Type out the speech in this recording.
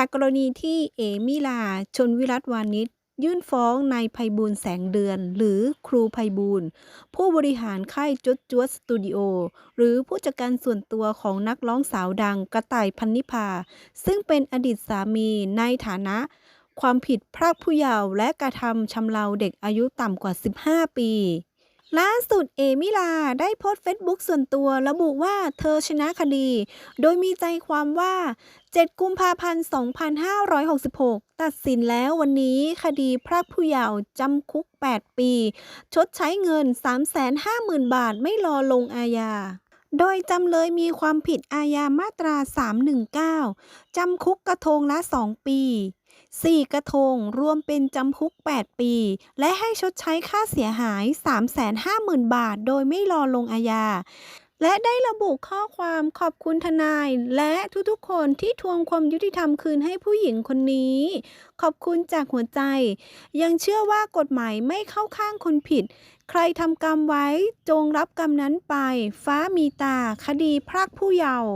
จากกรณีที่เอมิลา ชนวิรัตวานิชยื่นฟ้องนายไพบูลแสงเดือน หรือครูไพบูลผู้บริหารค่ายจดจวดสตูดิโอ หรือผู้จัดการส่วนตัวของนักร้องสาวดังกระต่ายพันนิพา ซึ่งเป็นอดีตสามีในฐานะ ความผิดพรากผู้เยาว์และกระทำชำเราเด็กอายุต่ำกว่า 15 ปี ล่าสุดเอมิลาได้โพสต์เฟซบุ๊กส่วนตัวระบุว่าเธอชนะคดี โดยมีใจความว่า 7 กุมภาพันธ์ 2566 ตัดสินแล้ววันนี้คดีพรากผู้เยาว์จำคุก 8 ปี ชดใช้เงิน 350,000 บาทไม่รอลงอาญา โดยจำเลยมีความผิดอาญามาตรา 319 จำคุกกระทงละ 2 ปี 4 กระทงรวมเป็นจำคุก 8 ปี และให้ชดใช้ค่าเสียหาย 350,000 บาท โดยไม่รอลงอาญา และได้ระบุข้อความขอบคุณทนาย และทุกๆคนที่ทวงความยุติธรรมคืนให้ผู้หญิงคนนี้ ขอบคุณจากหัวใจ ยังเชื่อว่ากฎหมายไม่เข้าข้างคนผิด ใครทำกรรมไว้จงรับกรรมนั้นไป ฟ้ามีตา คดีพรากผู้เยาว์